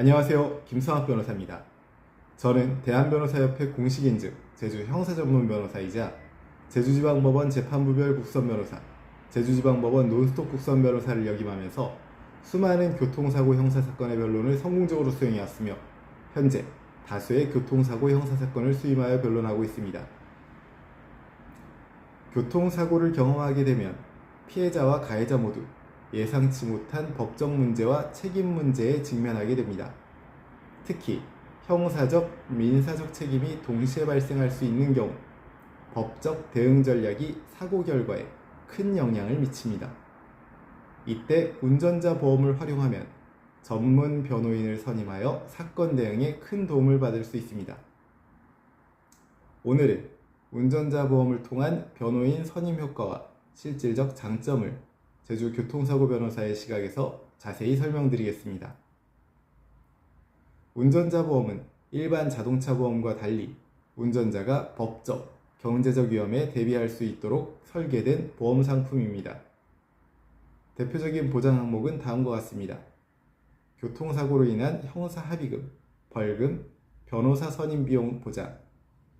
안녕하세요. 김성학 변호사입니다. 저는 대한변호사협회 공식 인증 제주 형사전문 변호사이자 제주지방법원 재판부별 국선 변호사, 제주지방법원 논스톱 국선 변호사를 역임하면서 수많은 교통사고 형사사건의 변론을 성공적으로 수행해왔으며 현재 다수의 교통사고 형사사건을 수임하여 변론하고 있습니다. 교통사고를 경험하게 되면 피해자와 가해자 모두 예상치 못한 법적 문제와 책임 문제에 직면하게 됩니다. 특히 형사적, 민사적 책임이 동시에 발생할 수 있는 경우 법적 대응 전략이 사고 결과에 큰 영향을 미칩니다. 이때 운전자 보험을 활용하면 전문 변호인을 선임하여 사건 대응에 큰 도움을 받을 수 있습니다. 오늘은 운전자 보험을 통한 변호인 선임 효과와 실질적 장점을 제주 교통사고 변호사의 시각에서 자세히 설명드리겠습니다. 운전자 보험은 일반 자동차 보험과 달리 운전자가 법적, 경제적 위험에 대비할 수 있도록 설계된 보험 상품입니다. 대표적인 보장 항목은 다음과 같습니다. 교통사고로 인한 형사 합의금, 벌금, 변호사 선임 비용 보장,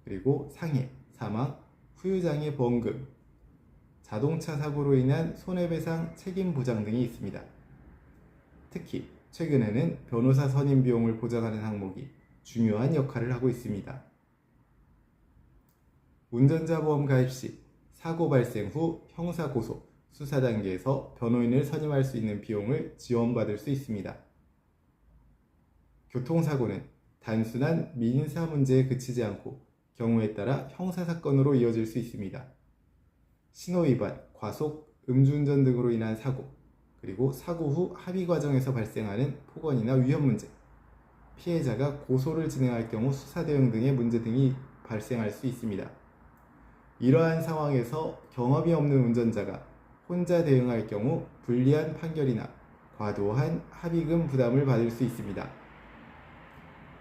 그리고 상해, 사망, 후유장애 보험금, 자동차 사고로 인한 손해배상 책임 보장 등이 있습니다. 특히 최근에는 변호사 선임 비용을 보장하는 항목이 중요한 역할을 하고 있습니다. 운전자 보험 가입 시 사고 발생 후 형사 고소, 수사 단계에서 변호인을 선임할 수 있는 비용을 지원받을 수 있습니다. 교통사고는 단순한 민사 문제에 그치지 않고 경우에 따라 형사 사건으로 이어질 수 있습니다. 신호위반, 과속, 음주운전 등으로 인한 사고, 그리고 사고 후 합의 과정에서 발생하는 폭언이나 위험 문제, 피해자가 고소를 진행할 경우 수사 대응 등의 문제 등이 발생할 수 있습니다. 이러한 상황에서 경험이 없는 운전자가 혼자 대응할 경우 불리한 판결이나 과도한 합의금 부담을 받을 수 있습니다.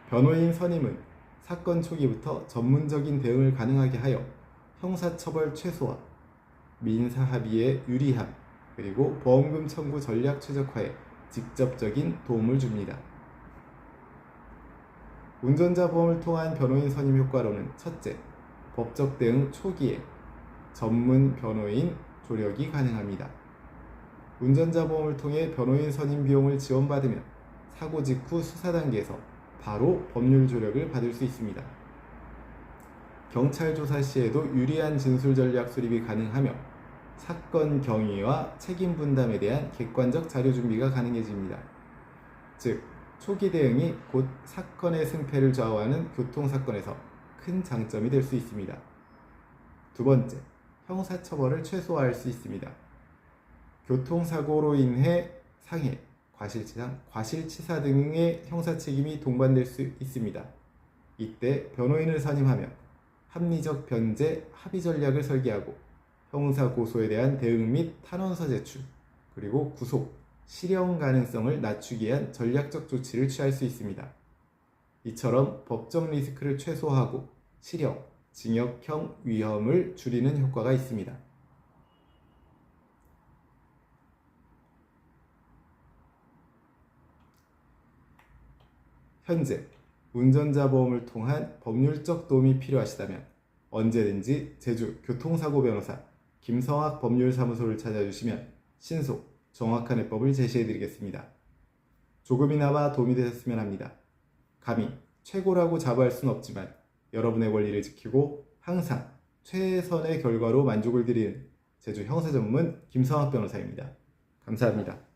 변호인 선임은 사건 초기부터 전문적인 대응을 가능하게 하여 형사처벌 최소화, 민사 합의의 유리함, 그리고 보험금 청구 전략 최적화에 직접적인 도움을 줍니다. 운전자 보험을 통한 변호인 선임 효과로는 첫째, 법적 대응 초기에 전문 변호인 조력이 가능합니다. 운전자 보험을 통해 변호인 선임 비용을 지원받으면 사고 직후 수사 단계에서 바로 법률 조력을 받을 수 있습니다. 경찰 조사 시에도 유리한 진술 전략 수립이 가능하며 사건 경위와 책임 분담에 대한 객관적 자료 준비가 가능해집니다. 즉, 초기 대응이 곧 사건의 승패를 좌우하는 교통사건에서 큰 장점이 될 수 있습니다. 두 번째, 형사처벌을 최소화할 수 있습니다. 교통사고로 인해 상해, 과실치상, 과실치사 등의 형사 책임이 동반될 수 있습니다. 이때 변호인을 선임하면 합리적 변제, 합의 전략을 설계하고 형사 고소에 대한 대응 및 탄원서 제출, 그리고 구속, 실형 가능성을 낮추기 위한 전략적 조치를 취할 수 있습니다. 이처럼 법적 리스크를 최소화하고 실형, 징역형 위험을 줄이는 효과가 있습니다. 현재 운전자 보험을 통한 법률적 도움이 필요하시다면 언제든지 제주 교통사고 변호사 김성학 법률사무소를 찾아주시면 신속, 정확한 해법을 제시해드리겠습니다. 조금이나마 도움이 되셨으면 합니다. 감히 최고라고 자부할 수는 없지만 여러분의 권리를 지키고 항상 최선의 결과로 만족을 드리는 제주 형사 전문 김성학 변호사입니다. 감사합니다.